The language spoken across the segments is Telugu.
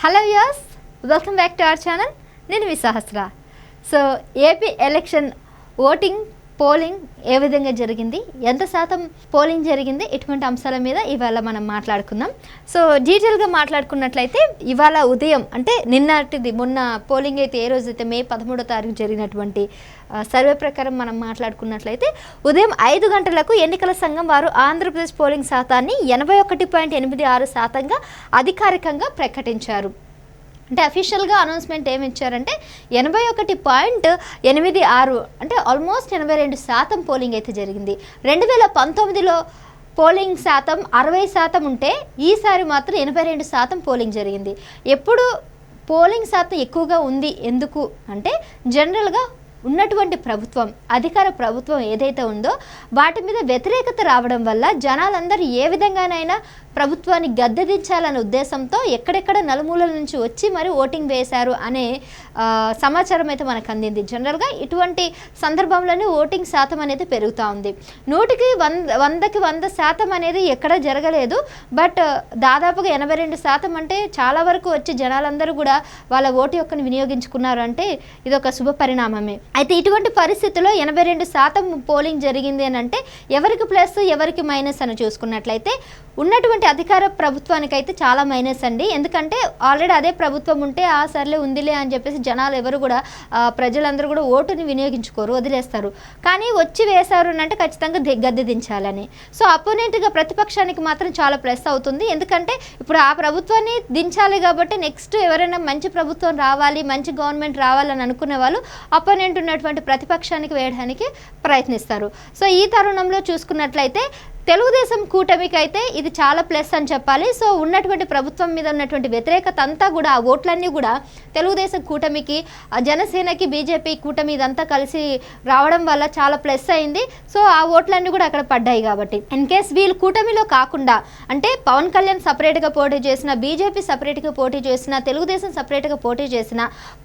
Hello as welcome back to our channel నేను మీ Sahasra so AP election voting polling ఏ విధంగా జరిగింది? ఎంత శాతం పోలింగ్ జరిగింది? ఇటువంటి అంశాల మీద ఇవాళ మనం మాట్లాడుకుందాం. సో డీటెయిల్గా మాట్లాడుకున్నట్లయితే ఇవాళ ఉదయం అంటే నిన్నటిది మొన్న పోలింగ్ అయితే ఏ రోజైతే మే పదమూడో తారీఖు జరిగినటువంటి సర్వే ప్రకారం మనం మాట్లాడుకున్నట్లయితే ఉదయం ఐదు గంటలకు ఎన్నికల సంఘం వారు ఆంధ్రప్రదేశ్ పోలింగ్ శాతాన్ని ఎనభై ఒకటి పాయింట్ ఎనిమిది ఆరు శాతంగా అధికారికంగా ప్రకటించారు. అంటే అఫీషియల్గా అనౌన్స్మెంట్ ఏమి ఇచ్చారంటే ఎనభై ఒకటి పాయింట్ ఎనిమిది ఆరు అంటే ఆల్మోస్ట్ ఎనభై రెండు శాతం పోలింగ్ అయితే జరిగింది. రెండు వేల పంతొమ్మిదిలో పోలింగ్ శాతం అరవై శాతం ఉంటే ఈసారి మాత్రం ఎనభై రెండు శాతం పోలింగ్ జరిగింది. ఎప్పుడు పోలింగ్ శాతం ఎక్కువగా ఉంది ఎందుకు అంటే జనరల్గా ఉన్నటువంటి ప్రభుత్వం అధికార ప్రభుత్వం ఏదైతే ఉందో వాటి మీద వ్యతిరేకత రావడం వల్ల జనాలందరూ ఏ విధంగానైనా ప్రభుత్వాన్ని గద్దెదించాలనే ఉద్దేశంతో ఎక్కడెక్కడ నలుమూలల నుంచి వచ్చి మరి ఓటింగ్ వేశారు అనే సమాచారం అయితే మనకు అందింది. జనరల్గా ఇటువంటి సందర్భంలోనే ఓటింగ్ శాతం అనేది పెరుగుతూ ఉంది. నూటికి వంద వందకి వంద శాతం అనేది ఎక్కడ జరగలేదు. బట్ దాదాపుగా ఎనభై రెండు శాతం అంటే చాలా వరకు వచ్చి జనాలందరూ కూడా వాళ్ళ ఓటు యొక్కని వినియోగించుకున్నారు అంటే ఇది ఒక శుభ పరిణామమే. అయితే ఇటువంటి పరిస్థితుల్లో ఎనభై రెండు శాతం పోలింగ్ జరిగింది అని అంటే ఎవరికి ప్లస్ ఎవరికి మైనస్ అని చూసుకున్నట్లయితే ఉన్నటువంటి అధికార ప్రభుత్వానికి అయితే చాలా మైనస్ అండి. ఎందుకంటే ఆల్రెడీ అదే ప్రభుత్వం ఉంటే ఆ సర్లే ఉందిలే అని చెప్పేసి జనాలు ఎవరు కూడా ప్రజలందరూ కూడా ఓటుని వినియోగించుకోరు వదిలేస్తారు. కానీ వచ్చి వేశారు అని అంటే ఖచ్చితంగా ది- గద్దె దించాలని. సో అపోనెంట్గా ప్రతిపక్షానికి మాత్రం చాలా ప్లస్ అవుతుంది. ఎందుకంటే ఇప్పుడు ఆ ప్రభుత్వాన్ని దించాలి కాబట్టి నెక్స్ట్ ఎవరైనా మంచి ప్రభుత్వం రావాలి మంచి గవర్నమెంట్ రావాలని అనుకునే వాళ్ళు అపోనెంట్ ఉన్నటువంటి ప్రతిపక్షానికి వేయడానికి ప్రయత్నిస్తారు. సో ఈ తరుణంలో చూసుకున్నట్లయితే తెలుగుదేశం కూటమికి అయితే ఇది చాలా ప్లస్ అని చెప్పాలి. సో ఉన్నటువంటి ప్రభుత్వం మీద ఉన్నటువంటి వ్యతిరేకత అంతా కూడా ఆ ఓట్లన్నీ కూడా తెలుగుదేశం కూటమికి జనసేనకి బీజేపీ కూటమి ఇదంతా కలిసి రావడం వల్ల చాలా ప్లస్ అయింది. సో ఆ ఓట్లన్నీ కూడా అక్కడ పడ్డాయి కాబట్టి. ఇన్ కేస్ వీళ్ళు కూటమిలో కాకుండా అంటే పవన్ కళ్యాణ్ సపరేట్గా పోటీ చేసిన బీజేపీ సపరేట్గా పోటీ చేసిన తెలుగుదేశం సపరేట్గా పోటీ చేసిన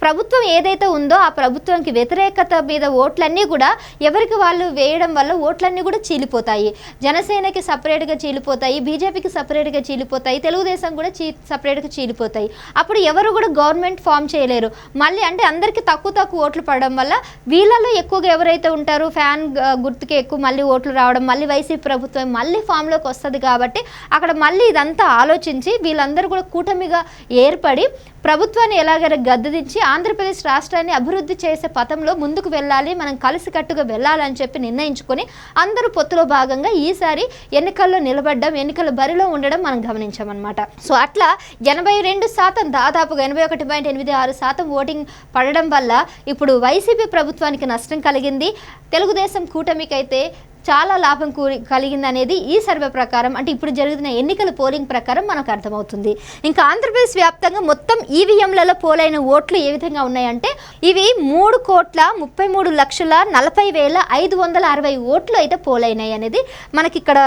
ప్రభుత్వం ఏదైతే ఉందో ఆ ప్రభుత్వంకి వ్యతిరేకత మీద ఓట్లన్నీ కూడా ఎవరికి వాళ్ళు వేయడం వల్ల ఓట్లన్నీ కూడా చీలిపోతాయి. జనసేన జనసేనకి సపరేట్గా చీలిపోతాయి బీజేపీకి సపరేట్గా చీలిపోతాయి తెలుగుదేశం కూడా చీ సపరేట్గా చీలిపోతాయి. అప్పుడు ఎవరు కూడా గవర్నమెంట్ ఫామ్ చేయలేరు. మళ్ళీ అంటే అందరికీ తక్కువ తక్కువ ఓట్లు పడడం వల్ల వీళ్ళలో ఎక్కువగా ఎవరైతే ఉంటారో ఫ్యాన్ గుర్తుకి ఎక్కువ మళ్ళీ ఓట్లు రావడం మళ్ళీ వైసీపీ ప్రభుత్వం మళ్ళీ ఫామ్లోకి వస్తుంది కాబట్టి అక్కడ మళ్ళీ ఇదంతా ఆలోచించి వీళ్ళందరూ కూడా కూటమిగా ఏర్పడి ప్రభుత్వాన్ని ఎలాగైనా గద్దెదించి ఆంధ్రప్రదేశ్ రాష్ట్రాన్ని అభివృద్ధి చేసే పథంలో ముందుకు వెళ్ళాలి మనం కలిసికట్టుగా వెళ్ళాలని చెప్పి నిర్ణయించుకొని అందరూ పొత్తులో భాగంగా ఈసారి ఎన్నికల్లో నిలబడ్డం ఎన్నికల బరిలో ఉండడం మనం గమనించామన్నమాట. సో అట్లా ఎనభై రెండు శాతం దాదాపుగా ఎనభై ఒకటి పాయింట్ ఎనిమిది ఆరు శాతం ఓటింగ్ పడడం వల్ల ఇప్పుడు వైసీపీ ప్రభుత్వానికి నష్టం కలిగింది. తెలుగుదేశం కూటమికి అయితే చాలా లాభం కూరి కలిగింది అనేది ఈ సర్వే ప్రకారం అంటే ఇప్పుడు జరుగుతున్న ఎన్నికల పోలింగ్ ప్రకారం మనకు అర్థమవుతుంది. ఇంకా ఆంధ్రప్రదేశ్ వ్యాప్తంగా మొత్తం ఈవీఎంలలో పోలైన ఓట్లు ఏ విధంగా ఉన్నాయంటే ఇవి మూడు కోట్ల ముప్పై మూడు లక్షల నలభై వేల ఐదు వందల అరవై ఓట్లు అయితే పోలైనాయి అనేది మనకి ఇక్కడ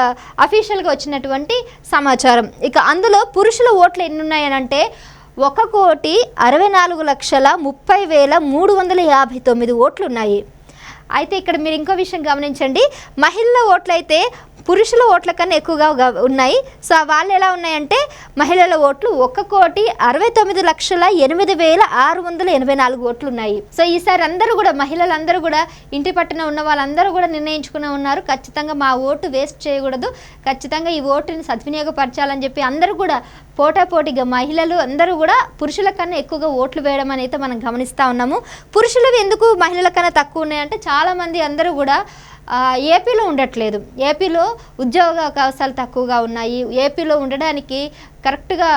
అఫీషియల్గా వచ్చినటువంటి సమాచారం. ఇక అందులో పురుషుల ఓట్లు ఎన్ని ఉన్నాయనంటే ఒక కోటి అరవై నాలుగు లక్షల ముప్పై వేల మూడు వందల యాభై తొమ్మిది ఓట్లు ఉన్నాయి అయితే ఇక్కడ మీరు ఇంకో విషయం గమనించండి. మహిళల ఓట్లయితే పురుషుల ఓట్ల కన్నా ఎక్కువగా గ- ఉన్నాయి. సో వాళ్ళు ఎలా ఉన్నాయంటే మహిళల ఓట్లు ఒక్క కోటి అరవై తొమ్మిది లక్షల ఎనిమిది వేల ఆరు వందల ఎనభై నాలుగు ఓట్లు ఉన్నాయి. సో ఈసారి అందరూ కూడా మహిళలందరూ కూడా ఇంటి పట్టున ఉన్న వాళ్ళందరూ కూడా నిర్ణయించుకునే ఉన్నారు. ఖచ్చితంగా మా ఓటు వేస్ట్ చేయకూడదు. ఖచ్చితంగా ఈ ఓటుని సద్వినియోగపరచాలని చెప్పి అందరూ కూడా పోటాపోటీగా మహిళలు అందరూ కూడా పురుషుల కన్నా ఎక్కువగా ఓట్లు వేయడం అనేది మనం గమనిస్తూ ఉన్నాము. పురుషులు ఎందుకు మహిళల కన్నా తక్కువ ఉన్నాయంటే చాలామంది అందరూ కూడా ఏపీలో ఉండట్లేదు. ఏపీలో ఉద్యోగ అవకాశాలు తక్కువగా ఉన్నాయి. ఏపీలో ఉండడానికి కరెక్ట్గా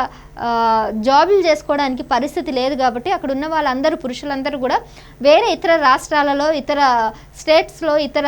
జాబులు చేసుకోవడానికి పరిస్థితి లేదు కాబట్టి అక్కడ ఉన్న వాళ్ళందరూ పురుషులందరూ కూడా వేరే ఇతర రాష్ట్రాలలో ఇతర స్టేట్స్లో ఇతర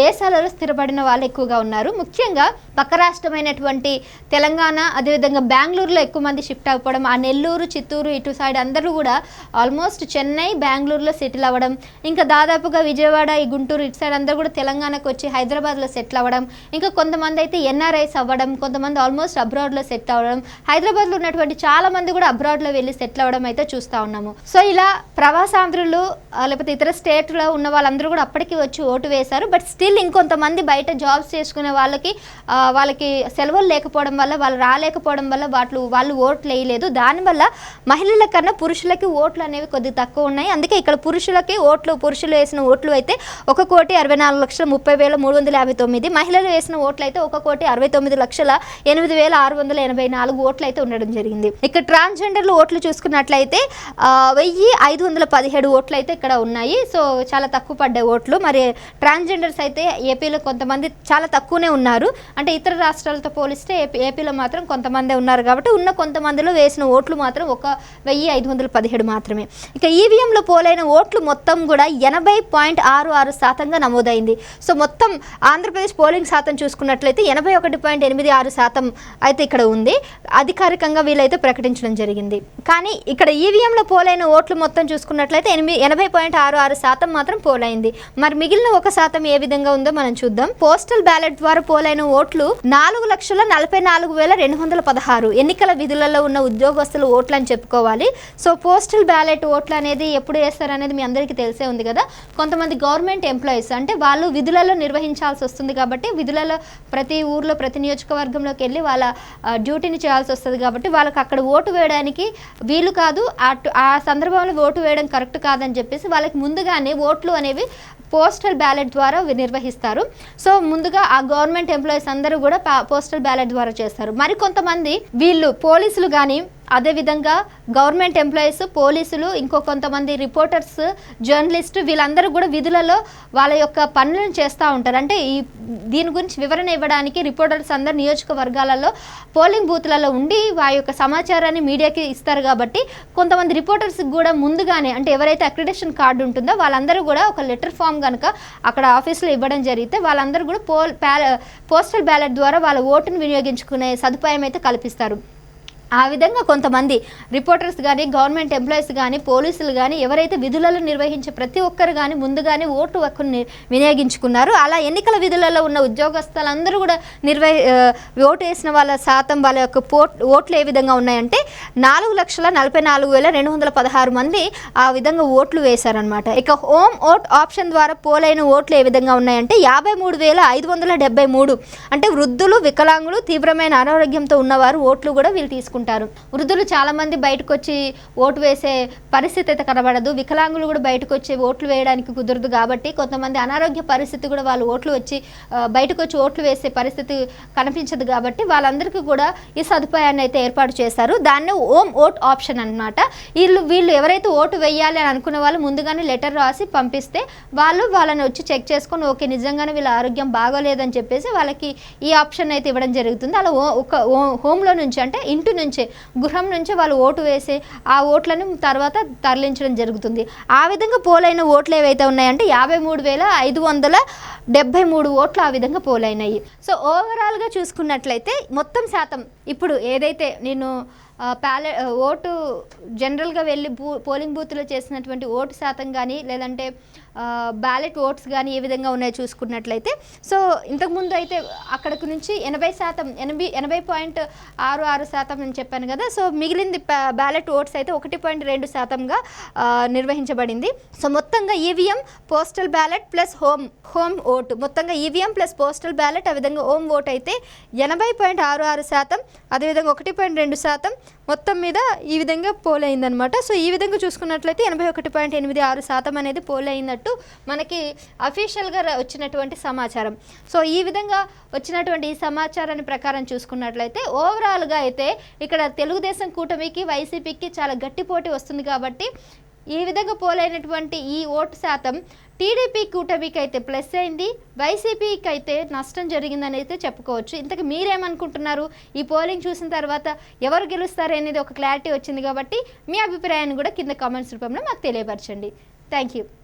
దేశాలలో స్థిరపడిన వాళ్ళు ఎక్కువగా ఉన్నారు. ముఖ్యంగా పక్క రాష్ట్రమైనటువంటి తెలంగాణ అదేవిధంగా బెంగళూరులో ఎక్కువ మంది షిఫ్ట్ అవ్వడం ఆ నెల్లూరు చిత్తూరు ఇటు సైడ్ అందరూ కూడా ఆల్మోస్ట్ చెన్నై బెంగళూరులో సెటిల్ అవ్వడం ఇంకా దాదాపుగా విజయవాడ ఈ గుంటూరు ఇటు సైడ్ అందరూ కూడా తెలంగాణకు వచ్చి హైదరాబాద్లో సెటిల్ అవ్వడం ఇంకా కొంతమంది అయితే ఎన్ఆర్ఐస్ అవ్వడం కొంతమంది ఆల్మోస్ట్ అబ్రాడ్లో సెట్ అవ్వడం హైదరాబాద్లో ఉన్నటువంటి చాలా మంది కూడా అబ్రాడ్లో వెళ్ళి సెటిల్ అవ్వడం అయితే చూస్తూ ఉన్నాము. సో ఇలా ప్రవాసాంధ్రులు లేకపోతే ఇతర స్టేట్లో ఉన్న వాళ్ళందరూ కూడా అప్పటికి వచ్చి ఓటు వేశారు. బట్ స్టిల్ ఇంకొంతమంది బయట జాబ్స్ చేసుకునే వాళ్ళకి వాళ్ళకి సెలవులు లేకపోవడం వల్ల వాళ్ళు రాలేకపోవడం వల్ల వాళ్ళు వాళ్ళు ఓట్లు వేయలేదు. దానివల్ల మహిళల కన్నా పురుషులకి ఓట్లు అనేవి కొద్దిగా తక్కువ ఉన్నాయి. అందుకే ఇక్కడ పురుషులకి ఓట్లు పురుషులు వేసిన ఓట్లు అయితే ఒక కోటి అరవై నాలుగు లక్షల ముప్పై వేల మూడు వందల యాభై తొమ్మిది. మహిళలు వేసిన ఓట్లు అయితే ఒక కోటి అరవై తొమ్మిది లక్షల ఎనిమిది వేల ఆరు వందల ఎనభై నాలుగు ఓట్లు అయితే ఉండడం జరిగింది. ఇక్కడ ట్రాన్స్జెండర్లు ఓట్లు చూసుకున్నట్లయితే వెయ్యి ఐదు వందల పదిహేడు ఓట్లు అయితే ఇక్కడ ఉన్నాయి. సో చాలా తక్కువ పడ్డాయి ఓట్లు. మరి ట్రాన్స్జెండర్స్ అయితే ఏపీలో కొంతమంది చాలా తక్కువనే ఉన్నారు. అంటే ఇతర రాష్ట్రాలతో పోలిస్తే ఏపీ ఏపీలో మాత్రం కొంతమందే ఉన్నారు కాబట్టి ఉన్న కొంతమందిలో వేసిన ఓట్లు మాత్రం ఒక వెయ్యి ఐదు వందల పదిహేడు మాత్రమే. ఇక ఈవీఎంలో పోలైన ఓట్లు మొత్తం కూడా ఎనభై పాయింట్ ఆరు ఆరు శాతంగా నమోదైంది. సో మొత్తం ఆంధ్రప్రదేశ్ పోలింగ్ శాతం చూసుకున్నట్లయితే ఎనభై ఒకటి పాయింట్ ఎనిమిది ఆరు శాతం అయితే ఇక్కడ ఉంది. అధికారికంగా వీళ్ళైతే ప్రకటించడం జరిగింది. కానీ ఇక్కడ ఈవీఎంలో పోలైన ఓట్లు మొత్తం చూసుకున్నట్లయితే ఎనిమిది ఎనభై పాయింట్ ఆరు ఆరు శాతం మాత్రం పోలైంది. మరి మిగిలిన ఒక శాతం ఏ విధంగా ఉందో మనం చూద్దాం. పోస్టల్ బ్యాలెట్ ద్వారా పోలైన ఓట్లు నాలుగు లక్షల నలభై నాలుగు వేల రెండు వందల పదహారు ఎన్నికల విధులలో ఉన్న ఉద్యోగస్తులు ఓట్లు అని చెప్పుకోవాలి. సో పోస్టల్ బ్యాలెట్ ఓట్లు అనేది ఎప్పుడు వేస్తారు అనేది మీ అందరికీ తెలిసే ఉంది కదా. కొంతమంది గవర్నమెంట్ ఎంప్లాయీస్ అంటే వాళ్ళు విధులలో నిర్వహించాల్సి వస్తుంది కాబట్టి విధులలో ప్రతి ఊర్లో ప్రతి నియోజకవర్గంలోకి వెళ్ళి వాళ్ళ డ్యూటీని చేయాల్సి వస్తుంది కాబట్టి వాళ్ళకి అక్కడ ఓటు వేయడానికి వీలు కాదు. అటు ఆ సందర్భంలో ఓటు వేయడం కరెక్ట్ కాదని చెప్పేసి వాళ్ళకి ముందుగానే ఓట్లు అనేవి పోస్టల్ బ్యాలెట్ ద్వారా నిర్వహిస్తారు. సో ముందుగా ఆ గవర్నమెంట్ ఎంప్లాయీస్ అందరూ కూడా పోస్టల్ బ్యాలెట్ ద్వారా చేస్తారు. మరి కొంతమంది వీళ్ళు పోలీసులు కానీ అదేవిధంగా గవర్నమెంట్ ఎంప్లాయీస్ పోలీసులు ఇంకో కొంతమంది రిపోర్టర్స్ జర్నలిస్ట్ వీళ్ళందరూ కూడా విధులలో వాళ్ళ యొక్క పనులను చేస్తూ ఉంటారు. అంటే ఈ దీని గురించి వివరణ ఇవ్వడానికి రిపోర్టర్స్ అందరు నియోజకవర్గాలలో పోలింగ్ బూత్లలో ఉండి వారి యొక్క సమాచారాన్ని మీడియాకి ఇస్తారు కాబట్టి కొంతమంది రిపోర్టర్స్ కూడా ముందుగానే అంటే ఎవరైతే అక్రిడేషన్ కార్డు ఉంటుందో వాళ్ళందరూ కూడా ఒక లెటర్ ఫామ్ కనుక అక్కడ ఆఫీస్లో ఇవ్వడం జరిగితే వాళ్ళందరూ కూడా పోల్ పోస్టల్ బ్యాలెట్ ద్వారా వాళ్ళ ఓటును వినియోగించుకునే సదుపాయం అయితే కల్పిస్తారు. ఆ విధంగా కొంతమంది రిపోర్టర్స్ కానీ గవర్నమెంట్ ఎంప్లాయీస్ కానీ పోలీసులు కానీ ఎవరైతే విధులలో నిర్వహించే ప్రతి ఒక్కరు కానీ ముందుగానే ఓటు హక్కును వినియోగించుకున్నారు. అలా ఎన్నికల విధులలో ఉన్న ఉద్యోగస్తులందరూ కూడా నిర్వహి ఓటు వేసిన వాళ్ళ శాతం వాళ్ళ యొక్క పోట్ ఓట్లు ఏ విధంగా ఉన్నాయంటే నాలుగు లక్షల నలభై నాలుగు వేల రెండు వందల పదహారు మంది ఆ విధంగా ఓట్లు వేశారనమాట ఇక హోమ్ ఓట్ ఆప్షన్ ద్వారా పోలైన ఓట్లు ఏ విధంగా ఉన్నాయంటే యాభై మూడు వేల ఐదు వందల డెబ్బై మూడు. అంటే వృద్ధులు వికలాంగులు తీవ్రమైన అనారోగ్యంతో ఉన్నవారు ఓట్లు కూడా వీళ్ళు తీసుకుంటారు ఉంటారు. వృద్ధులు చాలా మంది బయటకు వచ్చి ఓటు వేసే పరిస్థితి అయితే కనబడదు. వికలాంగులు కూడా బయటకు వచ్చి ఓట్లు వేయడానికి కుదరదు కాబట్టి కొంతమంది అనారోగ్య పరిస్థితి కూడా వాళ్ళు ఓట్లు వచ్చి బయటకు వచ్చి ఓట్లు వేసే పరిస్థితి కనిపించదు కాబట్టి వాళ్ళందరికీ కూడా ఈ సదుపాయాన్ని అయితే ఏర్పాటు చేశారు. దాన్ని ఓమ్ ఓట్ ఆప్షన్ అన్నమాట. వీళ్ళు వీళ్ళు ఎవరైతే ఓటు వేయాలి అని అనుకునే వాళ్ళు ముందుగానే లెటర్ రాసి పంపిస్తే వాళ్ళు వాళ్ళని వచ్చి చెక్ చేసుకొని ఓకే నిజంగానే వీళ్ళ ఆరోగ్యం బాగోలేదని చెప్పేసి వాళ్ళకి ఈ ఆప్షన్ అయితే ఇవ్వడం జరుగుతుంది. అలా ఒక హోమ్లో నుంచి అంటే ఇంటి నుంచి గృహం నుంచి వాళ్ళు ఓటు వేసి ఆ ఓట్లను తర్వాత తరలించడం జరుగుతుంది. ఆ విధంగా పోలైన ఓట్లు ఏవైతే ఉన్నాయంటే యాభై మూడు వేల ఐదు వందల డెబ్బై మూడు ఓట్లు ఆ విధంగా పోలైనాయి. సో ఓవరాల్గా చూసుకున్నట్లయితే మొత్తం శాతం ఇప్పుడు ఏదైతే నేను ప్యాలె ఓటు జనరల్గా వెళ్ళి బూ పోలింగ్ బూత్లో చేసినటువంటి ఓటు శాతం కానీ లేదంటే బ్యాలెట్ ఓట్స్ కానీ ఏ విధంగా ఉన్నాయో చూసుకున్నట్లయితే సో ఇంతకుముందు అయితే అక్కడికి నుంచి ఎనభై శాతం ఎనభై ఎనభై పాయింట్ ఆరు ఆరు శాతం అని చెప్పాను కదా సో మిగిలింది బ్యాలెట్ ఓట్స్ అయితే ఒకటి పాయింట్ రెండు శాతంగా నిర్వహించబడింది. సో మొత్తంగా EVM postal ballot plus home home vote మొత్తంగా ఈవీఎం ప్లస్ పోస్టల్ బ్యాలెట్ ఆ విధంగా హోమ్ ఓట్ అయితే ఎనభై పాయింట్ ఆరు ఆరు శాతం అదేవిధంగా ఒకటి పాయింట్ రెండు శాతం మొత్తం మీద ఈ విధంగా పోల్ అయిందనమాట సో ఈ విధంగా చూసుకున్నట్లయితే ఎనభై ఒకటి పాయింట్ ఎనిమిది ఆరు శాతం అనేది పోల్ అయినట్టు మనకి అఫీషియల్గా వచ్చినటువంటి సమాచారం. సో ఈ విధంగా వచ్చినటువంటి ఈ సమాచారాన్ని ప్రకారం చూసుకున్నట్లయితే ఓవరాల్గా అయితే ఇక్కడ తెలుగుదేశం కూటమికి వైసీపీకి చాలా గట్టి పోటీ వస్తుంది కాబట్టి ఈ విధంగా పోలైనటువంటి ఈ ఓటు శాతం టీడీపీ కూటమికి అయితే ప్లస్ అయింది వైసీపీకి అయితే నష్టం జరిగిందని అయితే చెప్పుకోవచ్చు. ఇంతకు మీరేమనుకుంటున్నారు? ఈ పోలింగ్ చూసిన తర్వాత ఎవరు గెలుస్తారు అనేది ఒక క్లారిటీ వచ్చింది కాబట్టి మీ అభిప్రాయాన్ని కూడా కింద కామెంట్స్ రూపంలో మాకు తెలియపరచండి. Thank you.